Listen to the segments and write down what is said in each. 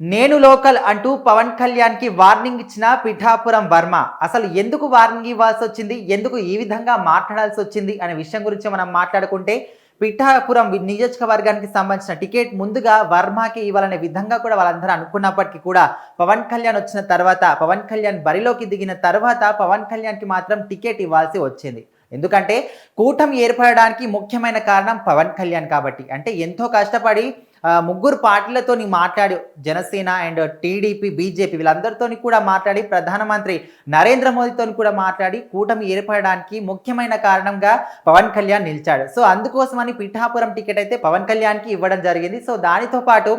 నేను లోకల్ అంటూ పవన్ కళ్యాణ్కి వార్నింగ్ ఇచ్చిన పిఠాపురం వర్మ. అసలు ఎందుకు వార్నింగ్ ఇవ్వాల్సి వచ్చింది? ఎందుకు ఈ విధంగా మాట్లాడాల్సి వచ్చింది? అనే విషయం గురించి మనం మాట్లాడుకుంటే పిఠాపురం నియోజకవర్గానికి సంబంధించిన టికెట్ ముందుగా వర్మకి ఇవ్వాలనే విధంగా కూడా వాళ్ళందరూ అనుకున్నప్పటికీ కూడా పవన్ కళ్యాణ్ వచ్చిన తర్వాత పవన్ కళ్యాణ్ బరిలోకి దిగిన తర్వాత పవన్ కళ్యాణ్కి మాత్రం టికెట్ ఇవ్వాల్సి వచ్చింది. ఎందుకంటే కూటమి ఏర్పడడానికి ముఖ్యమైన కారణం పవన్ కళ్యాణ్ కాబట్టి. అంటే ఎంతో కష్టపడి ముగ్గురు పార్టీలతో మాట్లాడి. జనసేన అండ్ టీడీపీ బీజేపీ వీళ్ళందరితో కూడా మాట్లాడి ప్రధానమంత్రి నరేంద్ర మోదీతో కూడా మాట్లాడి కూటమి ఏర్పడడానికి ముఖ్యమైన కారణంగా పవన్ కళ్యాణ్ నిలిచాడు. సో అందుకోసమని పిఠాపురం టికెట్ అయితే పవన్ కళ్యాణ్కి ఇవ్వడం జరిగింది. సో దానితో పాటు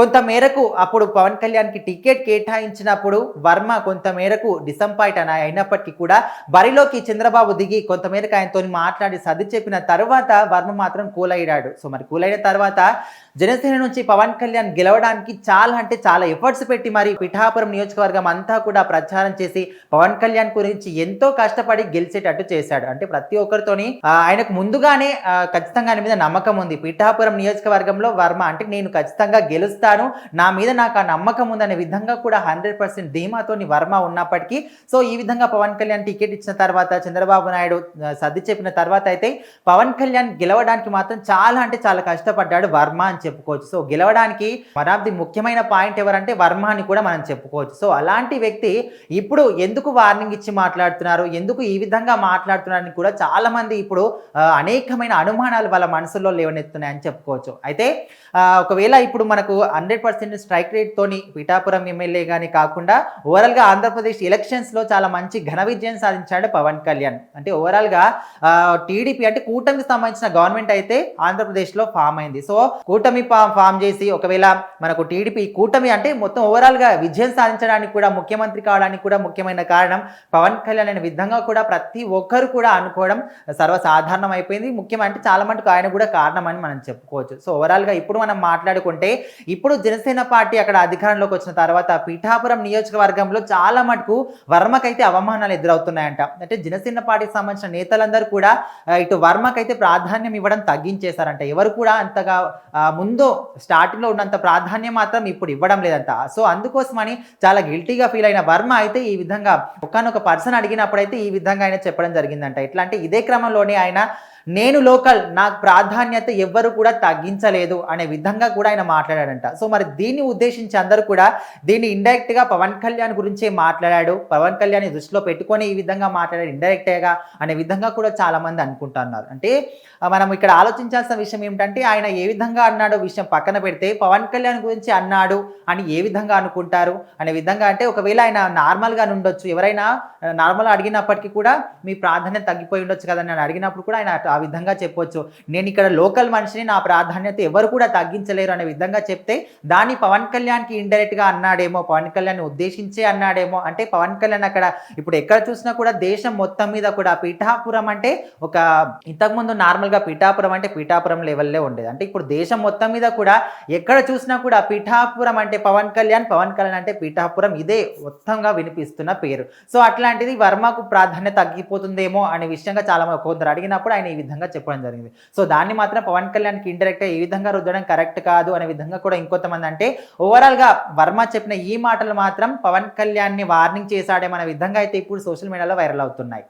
కొంత మేరకు అప్పుడు పవన్ కళ్యాణ్కి టికెట్ కేటాయించినప్పుడు వర్మ కొంత మేరకు డిసంపాయింట్ అని అయినప్పటికీ కూడా బరిలోకి చంద్రబాబు దిగి కొంత మేరకు ఆయనతో మాట్లాడి సర్ది చెప్పిన తర్వాత వర్మ మాత్రం కూల్ అయ్యాడు సో మరి కూల్ అయిన తర్వాత జనసేన నుంచి పవన్ కళ్యాణ్ గెలవడానికి చాలా అంటే చాలా ఎఫర్ట్స్ పెట్టి మరి పిఠాపురం నియోజకవర్గం అంతా కూడా ప్రచారం చేసి పవన్ కళ్యాణ్ గురించి ఎంతో కష్టపడి గెలిచేటట్టు చేశాడు. అంటే ప్రతి ఒక్కరితోని ఆయనకు ముందుగానే ఖచ్చితంగా ఆయన మీద నమ్మకం ఉంది. పిఠాపురం నియోజకవర్గంలో వర్మ అంటే నేను ఖచ్చితంగా గెలుస్తాను. నా మీద నాకు ఆ నమ్మకం ఉందనే విధంగా కూడా హండ్రెడ్ పర్సెంట్ ధీమాతోని వర్మ ఉన్నప్పటికీ సో ఈ విధంగా పవన్ కళ్యాణ్ టికెట్ ఇచ్చిన తర్వాత చంద్రబాబు నాయుడు సర్ది చెప్పిన తర్వాత అయితే పవన్ కళ్యాణ్ గెలవడానికి మాత్రం చాలా అంటే చాలా కష్టపడ్డాడు వర్మ అని చెప్పుకోవచ్చు. సో గెలవడానికి వన్ ఆఫ్ ది ముఖ్యమైన పాయింట్ ఎవరంటే వర్మ అని కూడా మనం చెప్పుకోవచ్చు. సో అలాంటి వ్యక్తి ఇప్పుడు ఎందుకు వార్నింగ్ ఇచ్చి మాట్లాడుతున్నారు? ఎందుకు ఈ విధంగా మాట్లాడుతున్నారని కూడా చాలామంది ఇప్పుడు అనేకమైన అనుమానాలు వాళ్ళ మనసులో లేవనెత్తున్నాయని చెప్పుకోవచ్చు. అయితే ఒకవేళ ఇప్పుడు మనకు హండ్రెడ్ పర్సెంట్ స్ట్రైక్ రేట్ తోని పిఠాపురం ఎమ్మెల్యే కానీ కాకుండా ఓవరాల్గా ఆంధ్రప్రదేశ్ ఎలక్షన్స్లో చాలా మంచి ఘన విజయం సాధించాడు పవన్ కళ్యాణ్. అంటే ఓవరాల్గా టీడీపీ అంటే కూటమికి సంబంధించిన గవర్నమెంట్ అయితే ఆంధ్రప్రదేశ్లో ఫామ్ అయింది. సో కూటమి ప్రభుత్వం ఫామ్ చేసి ఒకవేళ మనకు టీడీపీ కూటమి అంటే మొత్తం ఓవరాల్గా విజయం సాధించడానికి కూడా ముఖ్యమంత్రి కావడానికి కూడా ముఖ్యమైన కారణం పవన్ కళ్యాణ్ అనే విధంగా కూడా ప్రతి ఒక్కరు కూడా అనుకోవడం సర్వసాధారణం అయిపోయింది. ముఖ్యం అంటే చాలా మటుకు ఆయన కూడా కారణం అని మనం చెప్పుకోవచ్చు. సో ఓవరాల్గా ఇప్పుడు మనం మాట్లాడుకుంటే ఇప్పుడు జనసేన పార్టీ అక్కడ అధికారంలోకి వచ్చిన తర్వాత పీఠాపురం నియోజకవర్గంలో చాలా మటుకు వర్మకైతే అవమానాలు ఎదురవుతున్నాయంట. అంటే జనసేన పార్టీకి సంబంధించిన నేతలందరూ కూడా ఇటు వర్మకైతే ప్రాధాన్యం ఇవ్వడం తగ్గించేశారంట. ఎవరు కూడా అంతగా ముందు స్టార్టింగ్లో ఉన్నంత ప్రాధాన్యం మాత్రం ఇప్పుడు ఇవ్వడం లేదంట. సో అందుకోసమని చాలా గిల్టీగా ఫీల్ అయిన వర్మ అయితే ఈ విధంగా ఒకనొక పర్సన్ అడిగినప్పుడైతే ఈ విధంగా ఆయన చెప్పడం జరిగిందంట. ఎట్లా అంటే ఇదే క్రమంలోనే ఆయన నేను లోకల్ నాకు ప్రాధాన్యత ఎవ్వరు కూడా తగ్గించలేదు అనే విధంగా కూడా ఆయన మాట్లాడాడంట. సో మరి దీన్ని ఉద్దేశించి అందరూ కూడా దీన్ని ఇండైరెక్ట్గా పవన్ కళ్యాణ్ గురించే మాట్లాడాడు. పవన్ కళ్యాణ్ దృష్టిలో పెట్టుకొని ఈ విధంగా మాట్లాడాడు ఇండైరెక్ట్గా అనే విధంగా కూడా చాలామంది అనుకుంటున్నారు. అంటే మనం ఇక్కడ ఆలోచించాల్సిన విషయం ఏమిటంటే ఆయన ఏ విధంగా అన్నాడో విషయం పక్కన పెడితే పవన్ కళ్యాణ్ గురించి అన్నాడు అని ఏ విధంగా అనుకుంటారు అనే విధంగా అంటే ఒకవేళ ఆయన నార్మల్గా ఉండొచ్చు. ఎవరైనా నార్మల్ అడిగినప్పటికీ కూడా మీ ప్రాధాన్యత తగ్గిపోయి ఉండొచ్చు కదా అని అడిగినప్పుడు కూడా ఆయన ఆ విధంగా చెప్పొచ్చు. నేను ఇక్కడ లోకల్ మనిషిని నా ప్రాధాన్యత ఎవరు కూడా తగ్గించలేరు అనే విధంగా చెప్తే దాన్ని పవన్ కళ్యాణ్కి ఇండైరెక్ట్గా అన్నాడేమో పవన్ కళ్యాణ్ ఉద్దేశించే అన్నాడేమో అంటే పవన్ కళ్యాణ్ అక్కడ ఇప్పుడు ఎక్కడ చూసినా కూడా దేశం మొత్తం మీద కూడా పిఠాపురం అంటే ఒక ఇంతకుముందు నార్మల్గా పిఠాపురం అంటే పిఠాపురం లెవెల్లో ఉండేది. అంటే ఇప్పుడు దేశం మొత్తం మీద కూడా ఎక్కడ చూసినా కూడా పిఠాపురం అంటే పవన్ కళ్యాణ్ పవన్ కళ్యాణ్ అంటే పిఠాపురం ఇదే మొత్తంగా వినిపిస్తున్న పేరు. సో అట్లాంటిది వర్మకు ప్రాధాన్యత తగ్గిపోతుందేమో అనే విషయంగా చాలా కొందరు అడిగినప్పుడు ఆయన ఈ విధంగా చెప్పడం జరిగింది. సో దాన్ని మాత్రం పవన్ కళ్యాణ్కి ఇండైరెక్ట్గా ఈ విధంగా రుద్దడం కరెక్ట్ కాదు అనే విధంగా కూడా ఇంకొంతమంది అంటే ఓవరాల్గా వర్మ చెప్పిన ఈ మాటలు మాత్రం పవన్ కళ్యాణ్ని వార్నింగ్ చేశాడేమనే విధంగా అయితే ఇప్పుడు సోషల్ మీడియాలో వైరల్ అవుతున్నాయి.